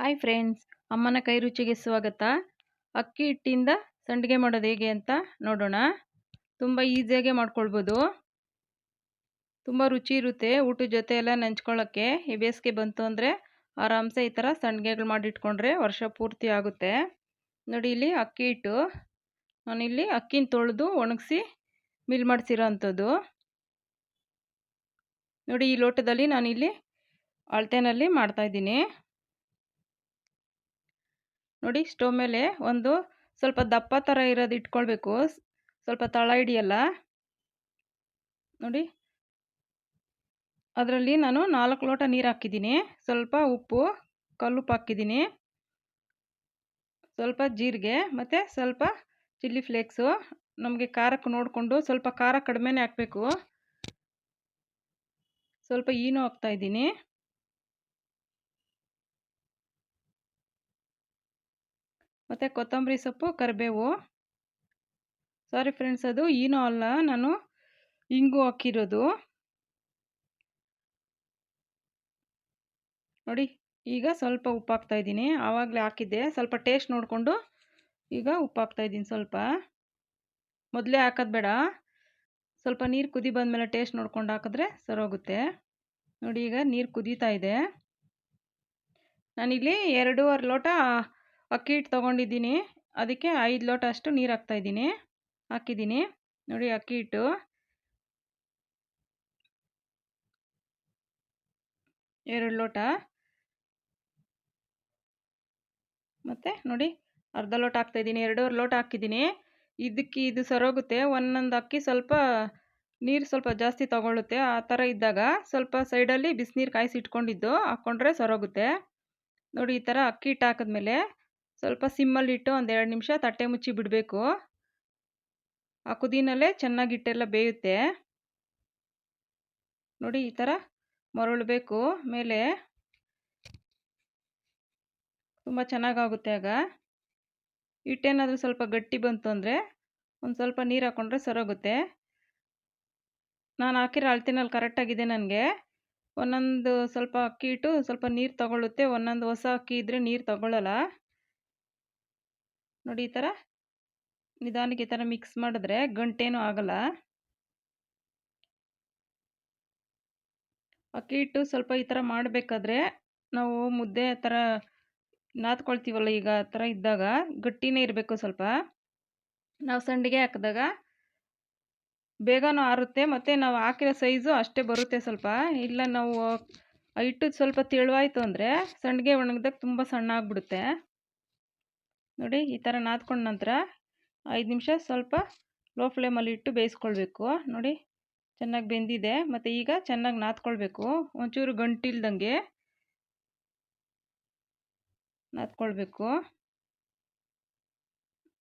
Hi friends ಅಮ್ಮನ ಕೈ ರುಚಿಗೆ ಸ್ವಾಗತ. ಅಕ್ಕಿ ಹಿಟ್ಟಿಂದ ಸಂಡಿಗೆ ಮಾಡೋದು ಹೇಗೆ ಅಂತ ನೋಡೋಣ. ತುಂಬ ಈಸಿಯಾಗೆ ಮಾಡ್ಕೊಳ್ಬೋದು. ತುಂಬ ರುಚಿ ಇರುತ್ತೆ ಊಟದ ಜೊತೆ ಎಲ್ಲ ನೆಂಚ್ಕೊಳ್ಳೋಕ್ಕೆ ಈ ಬೇಸಿಗೆ ಬಂತು ಅಂದರೆ ಆರಾಮ್ಸೆ ಈ ಥರ ಸಂಡಿಗೆಗಳು ಮಾಡಿಟ್ಕೊಂಡ್ರೆ ವರ್ಷ ಪೂರ್ತಿ ಆಗುತ್ತೆ. ನೋಡಿ ಇಲ್ಲಿ ಅಕ್ಕಿ ಹಿಟ್ಟು. ನಾನಿಲ್ಲಿ ಅಕ್ಕಿನ ತೊಳೆದು ಒಣಗಿಸಿ ಮಿಲ್ ಮಾಡಿಸಿರೋ ಅಂಥದ್ದು. ನೋಡಿ ಈ ಲೋಟದಲ್ಲಿ ನಾನಿಲ್ಲಿ ಅಳತೆನಲ್ಲಿ ಮಾಡ್ತಾಯಿದ್ದೀನಿ ನೋಡಿ ಸ್ಟವ್ ಮೇಲೆ ಒಂದು ಸ್ವಲ್ಪ ದಪ್ಪ ಥರ ಇರೋದು ಇಟ್ಕೊಳ್ಬೇಕು. ಸ್ವಲ್ಪ ತಳ ಹಿಡಿಯಲ್ಲ. ನೋಡಿ. ಅದರಲ್ಲಿ ನಾನು ನಾಲ್ಕು ಲೋಟ ನೀರು ಹಾಕಿದ್ದೀನಿ. ಸ್ವಲ್ಪ ಉಪ್ಪು, ಕಲ್ಲುಪ್ಪು ಹಾಕಿದ್ದೀನಿ. ಸ್ವಲ್ಪ ಜೀರಿಗೆ ಮತ್ತು ಸ್ವಲ್ಪ ಚಿಲ್ಲಿ ಫ್ಲೇಕ್ಸು. ನಮಗೆ ಖಾರಕ್ಕೆ ನೋಡಿಕೊಂಡು ಸ್ವಲ್ಪ ಖಾರ ಕಡಿಮೆನೇ ಹಾಕಬೇಕು. ಸ್ವಲ್ಪ ಈನು ಹಾಕ್ತಾಯಿದ್ದೀನಿ ಮತ್ತು ಕೊತ್ತಂಬರಿ ಸೊಪ್ಪು, ಕರಿಬೇವು. ಸಾರಿ ಫ್ರೆಂಡ್ಸ್ ಅದು ಏನೂ ಅಲ್ಲ. ನಾನು ಇಂಗು ಹಾಕಿರೋದು. ನೋಡಿ, ಈಗ ಸ್ವಲ್ಪ ಉಪ್ಪು ಹಾಕ್ತಾಯಿದ್ದೀನಿ ಆವಾಗಲೇ ಹಾಕಿದ್ದೆ. ಸ್ವಲ್ಪ ಟೇಸ್ಟ್ ನೋಡಿಕೊಂಡು ಈಗ ಉಪ್ಪು ಹಾಕ್ತಾಯಿದ್ದೀನಿ ಸ್ವಲ್ಪ. ಮೊದಲೇ ಹಾಕೋದು ಬೇಡ. ಸ್ವಲ್ಪ ನೀರು ಕುದಿ ಬಂದಮೇಲೆ ಟೇಸ್ಟ್ ನೋಡ್ಕೊಂಡು ಹಾಕಿದ್ರೆ ಸರೋಗುತ್ತೆ ನೋಡಿ, ಈಗ ನೀರು ಕುದೀತಾ ಇದೆ. ನಾನಿಲ್ಲಿ ಎರಡೂವರೆ ಲೋಟ ಅಕ್ಕಿ ಹಿಟ್ಟು ತೊಗೊಂಡಿದ್ದೀನಿ. ಅದಕ್ಕೆ ಐದು ಲೋಟ ಅಷ್ಟು ನೀರು ಹಾಕ್ತಾಯಿದ್ದೀನಿ ಹಾಕಿದ್ದೀನಿ. ನೋಡಿ ಅಕ್ಕಿ ಹಿಟ್ಟು ಎರಡು ಲೋಟ. ಮತ್ತು ನೋಡಿ ಅರ್ಧ ಲೋಟ ಹಾಕ್ತಾಯಿದ್ದೀನಿ ಎರಡೂವರೆ ಲೋಟ ಹಾಕಿದ್ದೀನಿ. ಇದಕ್ಕೆ ಇದು ಸರೋಗುತ್ತೆ. ಒಂದೊಂದು ಅಕ್ಕಿ ಸ್ವಲ್ಪ ನೀರು ಸ್ವಲ್ಪ ಜಾಸ್ತಿ ತಗೊಳ್ಳುತ್ತೆ. ಆ ಥರ ಇದ್ದಾಗ ಸ್ವಲ್ಪ ಸೈಡಲ್ಲಿ ಬಿಸಿನೀರು ಕಾಯಿಸಿ ಇಟ್ಕೊಂಡಿದ್ದು ಹಾಕ್ಕೊಂಡ್ರೆ ಸರೋಗುತ್ತೆ. ನೋಡಿ ಈ ಥರ ಅಕ್ಕಿ ಹಿಟ್ಟು ಹಾಕಿದ್ಮೇಲೆ ಸ್ವಲ್ಪ ಸಿಮ್ಮಲ್ಲಿಟ್ಟು ಒಂದು ಎರಡು ನಿಮಿಷ ತಟ್ಟೆ ಮುಚ್ಚಿ ಬಿಡಬೇಕು. ಆ ಕುದಿನಲ್ಲೇ ಚೆನ್ನಾಗಿ ಹಿಟ್ಟೆಲ್ಲ ಬೇಯುತ್ತೆ. ನೋಡಿ ಈ ಥರ ಮರಳಬೇಕು. ಮೇಲೆ ತುಂಬ ಚೆನ್ನಾಗಾಗುತ್ತೆ ಆಗ. ಹಿಟ್ಟೇನಾದರೂ ಸ್ವಲ್ಪ ಗಟ್ಟಿ ಬಂತು ಅಂದರೆ ಒಂದು ಸ್ವಲ್ಪ ನೀರು ಹಾಕ್ಕೊಂಡ್ರೆ ಸರೋಗುತ್ತೆ. ನಾನು ಹಾಕಿರೋ ಅಳ್ತಿನಲ್ಲಿ ಕರೆಕ್ಟಾಗಿದೆ ನನಗೆ. ಒಂದೊಂದು ಸ್ವಲ್ಪ ಅಕ್ಕಿ ಇಟ್ಟು ಸ್ವಲ್ಪ ನೀರು ತಗೊಳ್ಳುತ್ತೆ. ಒಂದೊಂದು ಹೊಸ ಅಕ್ಕಿ ಇದ್ದರೆ ನೀರು ತಗೊಳ್ಳಲ್ಲ. ನೋಡಿ ಈ ಥರ ನಿಧಾನಕ್ಕೆ ಈ ಥರ ಮಿಕ್ಸ್ ಮಾಡಿದ್ರೆ ಗಂಟೇನೂ ಆಗಲ್ಲ. ಅಕ್ಕಿ ಹಿಟ್ಟು ಸ್ವಲ್ಪ ಈ ಥರ ಮಾಡಬೇಕಾದ್ರೆ ನಾವು ಮುದ್ದೆ ಥರ ನಾದ್ಕೊಳ್ತೀವಲ್ಲ ಈಗ ಆ ಥರ ಇದ್ದಾಗ ಗಟ್ಟಿನೇ ಇರಬೇಕು ಸ್ವಲ್ಪ. ನಾವು ಸಂಡಿಗೆ ಹಾಕಿದಾಗ ಬೇಗನೂ ಆರುತ್ತೆ ಮತ್ತು ನಾವು ಹಾಕಿರೋ ಸೈಜು ಅಷ್ಟೇ ಬರುತ್ತೆ ಸ್ವಲ್ಪ. ಇಲ್ಲ ನಾವು ಹಿಟ್ಟು ಸ್ವಲ್ಪ ತೆಳುವಾಯಿತು ಅಂದರೆ ಸಂಡಿಗೆ ಒಣಗಿದಾಗ ತುಂಬ ಸಣ್ಣ ಆಗಿಬಿಡುತ್ತೆ ನೋಡಿ ಈ ಥರ ನಾದ್ಕೊಂಡ ನಂತರ ಐದು ನಿಮಿಷ ಸ್ವಲ್ಪ ಲೋ ಫ್ಲೇಮಲ್ಲಿ ಇಟ್ಟು ಬೇಯಿಸ್ಕೊಳ್ಬೇಕು. ನೋಡಿ ಚೆನ್ನಾಗಿ ಬೆಂದಿದೆ. ಮತ್ತು ಈಗ ಚೆನ್ನಾಗಿ ನಾದ್ಕೊಳ್ಬೇಕು. ಒಂಚೂರು ಗಂಟಿಲ್ದಂಗೆ ನಾದ್ಕೊಳ್ಬೇಕು.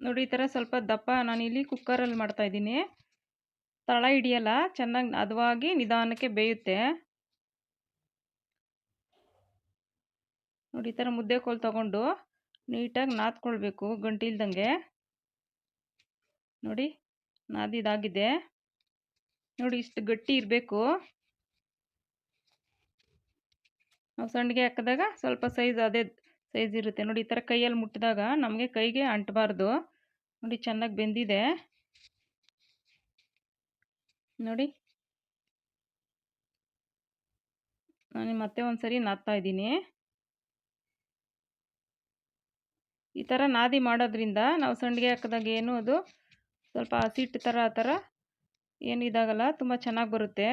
ನೋಡಿ ಈ ಥರ ಸ್ವಲ್ಪ ದಪ್ಪ ನಾನಿಲ್ಲಿ ಕುಕ್ಕರಲ್ಲಿ ಮಾಡ್ತಾಯಿದ್ದೀನಿ ತಳ ಹಿಡಿಯಲ್ಲ, ಚೆನ್ನಾಗಿ ಅದವಾಗಿ ನಿಧಾನಕ್ಕೆ ಬೇಯುತ್ತೆ. ನೋಡಿ ಈ ಥರ ಮುದ್ದೆ ಕೋಲು ತಗೊಂಡು ನೀಟಾಗಿ ನಾದ್ಕೊಳ್ಬೇಕು ಗಂಟಿಲ್ದಂಗೆ. ನೋಡಿ, ನಾದಿದಾಗಿದೆ. ನೋಡಿ, ಇಷ್ಟು ಗಟ್ಟಿ ಇರಬೇಕು. ನಾವು ಸಂಡಿಗೆ ಹಾಕಿದಾಗ ಸ್ವಲ್ಪ ಸೈಜ್ ಅದೇ ಸೈಜ್ ಇರುತ್ತೆ. ನೋಡಿ, ಈ ಥರ ಕೈಯಲ್ಲಿ ಮುಟ್ಟಿದಾಗ ನಮಗೆ ಕೈಗೆ ಅಂಟಬಾರ್ದು. ನೋಡಿ, ಚೆನ್ನಾಗಿ ಬೆಂದಿದೆ. ನೋಡಿ. ನಾನು ಮತ್ತೆ ಒಂದು ಸರಿ ನಾದ್ತಾ ಇದ್ದೀನಿ. ಈ ಥರ ನಾದಿ ಮಾಡೋದ್ರಿಂದ ನಾವು ಸಂಡಿಗೆ ಹಾಕಿದಾಗ ಏನು ಅದು ಸ್ವಲ್ಪ ಹಸಿಟ್ಟು ಥರ ಆ ಥರ ಏನು ಇದಾಗಲ್ಲ, ತುಂಬ ಚೆನ್ನಾಗಿ ಬರುತ್ತೆ,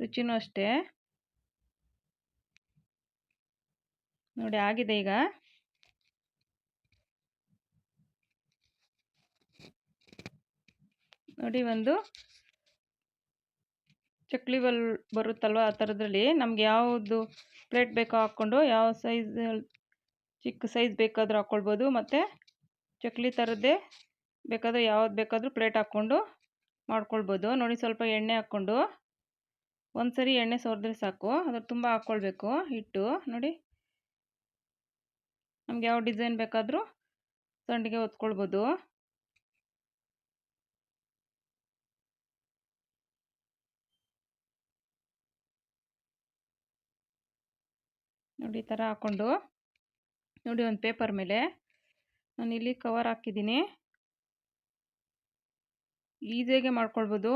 ರುಚಿನೂ ಅಷ್ಟೇ. ನೋಡಿ ಆಗಿದೆ ಈಗ. ನೋಡಿ ಒಂದು ಚಕ್ಲಿ ಬಲ್ ಬರುತ್ತಲ್ವ ಆ ಥರದ್ರಲ್ಲಿ ನಮ್ಗೆ ಯಾವುದು ಪ್ಲೇಟ್ ಬೇಕೋ ಹಾಕ್ಕೊಂಡು, ಯಾವ ಸೈಜ್ ಚಿಕ್ಕ ಸೈಜ್ ಬೇಕಾದರೂ ಹಾಕ್ಕೊಳ್ಬೋದು ಮತ್ತು ಚಕ್ಲಿ ಥರದ್ದೇ ಬೇಕಾದರೆ ಯಾವ್ದು ಬೇಕಾದರೂ ಪ್ಲೇಟ್ ಹಾಕ್ಕೊಂಡು ಮಾಡ್ಕೊಳ್ಬೋದು. ನೋಡಿ ಸ್ವಲ್ಪ ಎಣ್ಣೆ ಹಾಕ್ಕೊಂಡು ಒಂದು ಸರಿ ಎಣ್ಣೆ ಸೋರಿದ್ರೆ ಸಾಕು, ಅದ್ರ ತುಂಬ ಹಾಕ್ಕೊಳ್ಬೇಕು ಹಿಟ್ಟು. ನೋಡಿ ನಮ್ಗೆ ಯಾವ ಡಿಸೈನ್ ಬೇಕಾದರೂ ಸಂಡಿಗೆ ಹೊತ್ಕೊಳ್ಬೋದು. ನೋಡಿ ಈ ಥರ ಹಾಕ್ಕೊಂಡು ನೋಡಿ ಒಂದು ಪೇಪರ್ ಮೇಲೆ. ನಾನಿಲ್ಲಿ ಕವರ್ ಹಾಕಿದ್ದೀನಿ. ಈಸಿಯಾಗೆ ಮಾಡ್ಕೊಳ್ಬೋದು.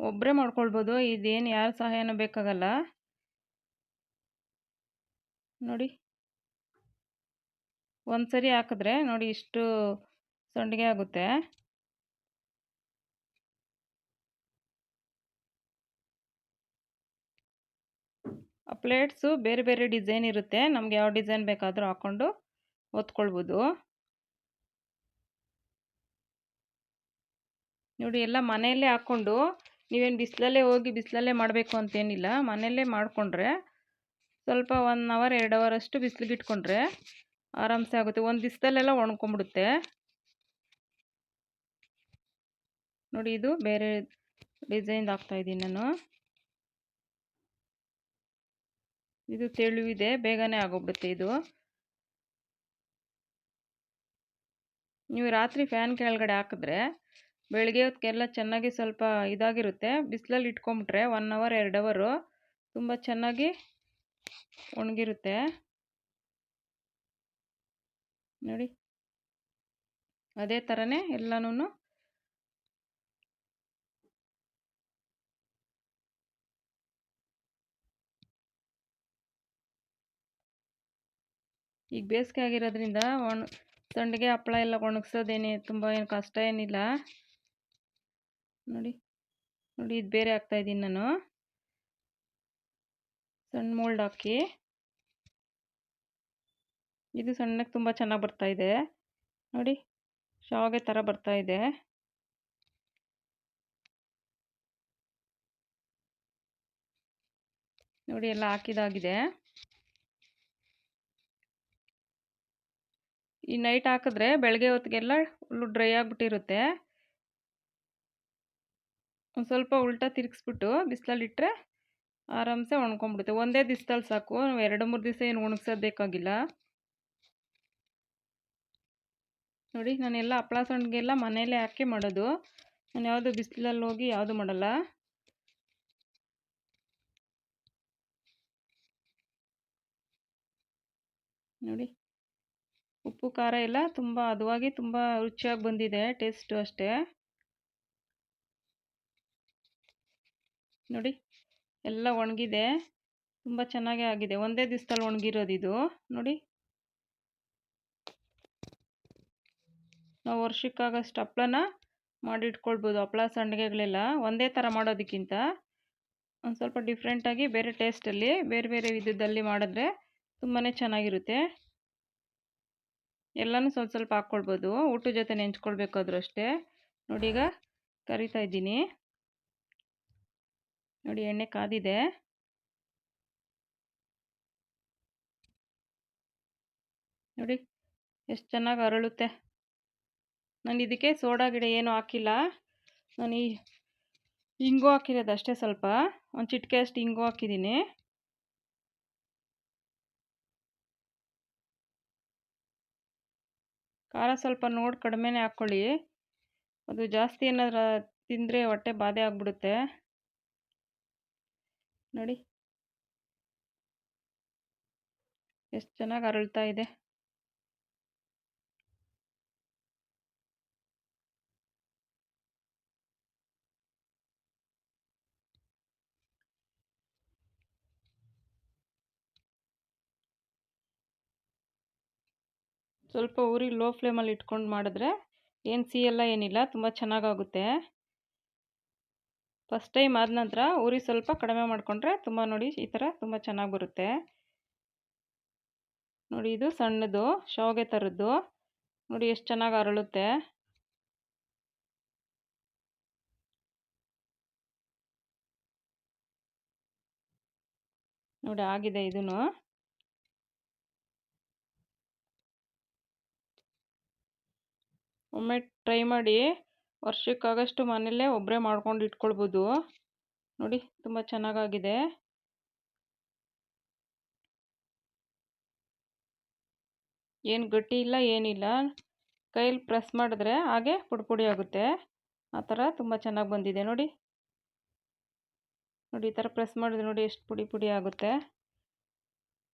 ಒಬ್ಬರೇ ಮಾಡ್ಕೊಳ್ಬೋದು. ಇದೇನು ಯಾರ ಸಹಾಯನೂ ಬೇಕಾಗಲ್ಲ. ನೋಡಿ. ಒಂದು ಸರಿ ಹಾಕಿದ್ರೆ ನೋಡಿ ಇಷ್ಟು ಸಂಡಿಗೆ ಆಗುತ್ತೆ. ಪ್ಲೇಟ್ಸು ಬೇರೆ ಬೇರೆ ಡಿಸೈನ್ ಇರುತ್ತೆ. ನಮ್ಗೆ ಯಾವ ಡಿಸೈನ್ ಬೇಕಾದರೂ ಹಾಕ್ಕೊಂಡು ಒತ್ಕೊಳ್ಬೋದು ನೋಡಿ ಎಲ್ಲ ಮನೆಯಲ್ಲೇ ಹಾಕ್ಕೊಂಡು ನೀವೇನು ಬಿಸಿಲಲ್ಲೇ ಹೋಗಿ ಬಿಸಿಲಲ್ಲೇ ಮಾಡಬೇಕು ಅಂತೇನಿಲ್ಲ. ಮನೆಯಲ್ಲೇ ಮಾಡಿಕೊಂಡ್ರೆ ಸ್ವಲ್ಪ ಒನ್ ಅವರ್ ಎರಡು ಅವರ್ ಅಷ್ಟು ಬಿಸಿಲಿಗೆ ಇಟ್ಕೊಂಡ್ರೆ ಆರಾಮ್ಸೆ ಆಗುತ್ತೆ. ಒಂದು ದಿವಸದಲ್ಲೆಲ್ಲ ಒಣ್ಕೊಂಬಿಡುತ್ತೆ ನೋಡಿ ಇದು ಬೇರೆ ಡಿಸೈನ್ದು ಹಾಕ್ತಾಯಿದ್ದೀನಿ ನಾನು. ಇದು ತೆಳುವಿದೆ, ಬೇಗನೆ ಆಗೋಗ್ಬಿಡುತ್ತೆ ಇದು. ನೀವು ರಾತ್ರಿ ಫ್ಯಾನ್ ಕೆಳಗಡೆ ಹಾಕಿದ್ರೆ ಬೆಳಗ್ಗೆ ಹೊತ್ತಿಗೆಲ್ಲ ಚೆನ್ನಾಗಿ ಸ್ವಲ್ಪ ಇದಾಗಿರುತ್ತೆ. ಬಿಸಿಲಲ್ಲಿ ಇಟ್ಕೊಂಬಿಟ್ರೆ ಒನ್ ಅವರ್ ಎರಡು ಅವರು ತುಂಬ ಚೆನ್ನಾಗಿ ಒಣಗಿರುತ್ತೆ. ನೋಡಿ. ಅದೇ ಥರನೇ ಎಲ್ಲನೂ ಈಗ ಬೇಸಿಗೆ ಆಗಿರೋದ್ರಿಂದ ಒಣ ಸಂಡಿಗೆ ಹಪ್ಪಳ ಎಲ್ಲ ಒಣಗಿಸೋದೇನೇ ತುಂಬ ಏನು ಕಷ್ಟ ಏನಿಲ್ಲ. ನೋಡಿ ನೋಡಿ ಇದು ಬೇರೆ ಹಾಕ್ತಾಯಿದ್ದೀನಿ ನಾನು. ಸಣ್ಣ ಮೋಲ್ಡ್ ಹಾಕಿ. ಇದು ಸಣ್ಣಕ್ಕೆ ತುಂಬ ಚೆನ್ನಾಗಿ ಬರ್ತಾ ಇದೆ. ನೋಡಿ, ಶಾವಿಗೆ ಥರ ಬರ್ತಾ ಇದೆ. ನೋಡಿ ಎಲ್ಲ ಹಾಕಿದಾಗಿದೆ. ಈ ನೈಟ್ ಹಾಕಿದ್ರೆ ಬೆಳಗ್ಗೆ ಹೊತ್ತಿಗೆಲ್ಲ ಫುಲ್ಲು ಡ್ರೈ ಆಗಿಬಿಟ್ಟಿರುತ್ತೆ. ಒಂದು ಸ್ವಲ್ಪ ಉಲ್ಟಾ ತಿರುಗಿಸ್ಬಿಟ್ಟು ಬಿಸಿಲಲ್ಲಿಟ್ಟರೆ ಆರಾಮ್ಸೆ ಒಣ್ಕೊಂಬಿಡುತ್ತೆ ಒಂದೇ ದಿವಸದಲ್ಲಿ ಸಾಕು. ಎರಡು, ಮೂರು ದಿವಸ ಏನು ಒಣಗ್ಸೋದು ಬೇಕಾಗಿಲ್ಲ. ನೋಡಿ, ನಾನೆಲ್ಲ ಹಪ್ಪಳ ಸಂಡಿಗೆಲ್ಲ ಮನೆಯಲ್ಲೇ ಹಾಕಿ ಮಾಡೋದು. ನಾನು ಯಾವುದು ಬಿಸಿಲಲ್ಲಿ ಹೋಗಿ ಯಾವುದು ಮಾಡಲ್ಲ. ನೋಡಿ. ಉಪ್ಪು, ಖಾರ ಎಲ್ಲ ತುಂಬ ಹದವಾಗಿ ತುಂಬ ರುಚಿಯಾಗಿ ಬಂದಿದೆ, ಟೇಸ್ಟು ಅಷ್ಟೇ. ನೋಡಿ, ಎಲ್ಲ ಒಣಗಿದೆ, ತುಂಬ ಚೆನ್ನಾಗೇ ಆಗಿದೆ. ಒಂದೇ ದಿವಸದಲ್ಲಿ ಒಣಗಿರೋದು ಇದು. ನೋಡಿ. ನಾವು ವರ್ಷಕ್ಕಾಗಷ್ಟು ಹಪ್ಳನ ಮಾಡಿಟ್ಕೊಳ್ಬೋದು, ಹಪ್ಳ ಸಂಡಿಗೆಗಳೆಲ್ಲ ಒಂದೇ ಥರ ಮಾಡೋದಕ್ಕಿಂತ ಒಂದು ಸ್ವಲ್ಪ ಡಿಫ್ರೆಂಟಾಗಿ ಬೇರೆ ಟೇಸ್ಟಲ್ಲಿ ಬೇರೆ ಬೇರೆ ವಿಧದಲ್ಲಿ ಮಾಡಿದ್ರೆ ತುಂಬಾ ಚೆನ್ನಾಗಿರುತ್ತೆ. ಎಲ್ಲನೂ ಸ್ವಲ್ಪ ಸ್ವಲ್ಪ ಹಾಕ್ಕೊಳ್ಬೋದು ಊಟದ ಜೊತೆ ನೆಂಚ್ಕೊಳ್ಬೇಕಾದ್ರೂ ಅಷ್ಟೇ. ನೋಡಿ ಈಗ ಕರಿತಾ ಇದ್ದೀನಿ. ನೋಡಿ ಎಣ್ಣೆ ಕಾದಿದೆ. ನೋಡಿ ಎಷ್ಟು ಚೆನ್ನಾಗಿ ಅರಳುತ್ತೆ. ನಾನು ಇದಕ್ಕೆ ಸೋಡಾ ಗಿಡ ಏನೂ ಹಾಕಿಲ್ಲ. ನಾನು ಈ ಹಿಂಗು ಹಾಕಿರೋದು ಅಷ್ಟೇ ಸ್ವಲ್ಪ. ಒಂದು ಚಿಟಿಕೆ ಅಷ್ಟು ಹಿಂಗು ಹಾಕಿದ್ದೀನಿ. ಖಾರ ಸ್ವಲ್ಪ ನೋಡಿ ಕಡಿಮೆನೇ ಹಾಕ್ಕೊಳ್ಳಿ ಅದು ಜಾಸ್ತಿ ಏನಾದ್ರು ತಿಂದರೆ ಹೊಟ್ಟೆ ಬಾಧೆ ಆಗಿಬಿಡುತ್ತೆ. ನೋಡಿ. ಎಷ್ಟು ಚೆನ್ನಾಗಿ ಅರಳ್ತಾ ಇದೆ. ಸ್ವಲ್ಪ ಉರಿ ಲೋ ಫ್ಲೇಮಲ್ಲಿ ಇಟ್ಕೊಂಡು ಮಾಡಿದ್ರೆ ಏನು ಸಿಯಲ್ಲ ಏನಿಲ್ಲ, ತುಂಬ ಚೆನ್ನಾಗಾಗುತ್ತೆ. ಫಸ್ಟ್ ಟೈಮ್ ಆದ ನಂತರ ಉರಿ ಸ್ವಲ್ಪ ಕಡಿಮೆ ಮಾಡಿಕೊಂಡ್ರೆ ತುಂಬ ನೋಡಿ ಈ ಥರ ತುಂಬ ಚೆನ್ನಾಗಿ ಬರುತ್ತೆ. ನೋಡಿ ಇದು ಸಣ್ಣದು ಶಾವಿಗೆ ಥರದ್ದು ನೋಡಿ ಎಷ್ಟು ಚೆನ್ನಾಗಿ ಅರಳುತ್ತೆ. ನೋಡಿ ಆಗಿದೆ ಇದೂ ಒಮ್ಮೆ ಟ್ರೈ ಮಾಡಿ ವರ್ಷಕ್ಕಾಗಷ್ಟು ಮನೆಯಲ್ಲೇ ಒಬ್ಬರೇ ಮಾಡ್ಕೊಂಡು ಇಟ್ಕೊಳ್ಬೋದು. ನೋಡಿ, ತುಂಬ ಚೆನ್ನಾಗಾಗಿದೆ. ಏನು ಗಟ್ಟಿ ಇಲ್ಲ, ಏನಿಲ್ಲ. ಕೈಲಿ ಪ್ರೆಸ್ ಮಾಡಿದ್ರೆ ಹಾಗೆ ಪುಡಿ ಪುಡಿ ಆಗುತ್ತೆ. ಆ ಥರ ತುಂಬ ಚೆನ್ನಾಗಿ ಬಂದಿದೆ. ನೋಡಿ. ನೋಡಿ, ಈ ಥರ ಪ್ರೆಸ್ ಮಾಡಿದ್ರೆ ನೋಡಿ ಎಷ್ಟು ಪುಡಿ ಪುಡಿ ಆಗುತ್ತೆ.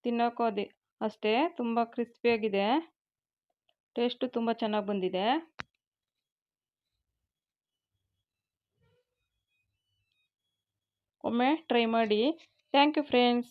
ತಿನ್ನೋಕ್ಕೂ ಅದೇ, ಅಷ್ಟೇ, ತುಂಬ ಕ್ರಿಸ್ಪಿಯಾಗಿದೆ ಟೇಸ್ಟು ತುಂಬ ಚೆನ್ನಾಗಿ ಬಂದಿದೆ. ಒಮ್ಮೆ ಟ್ರೈ ಮಾಡಿ. Thank you friends.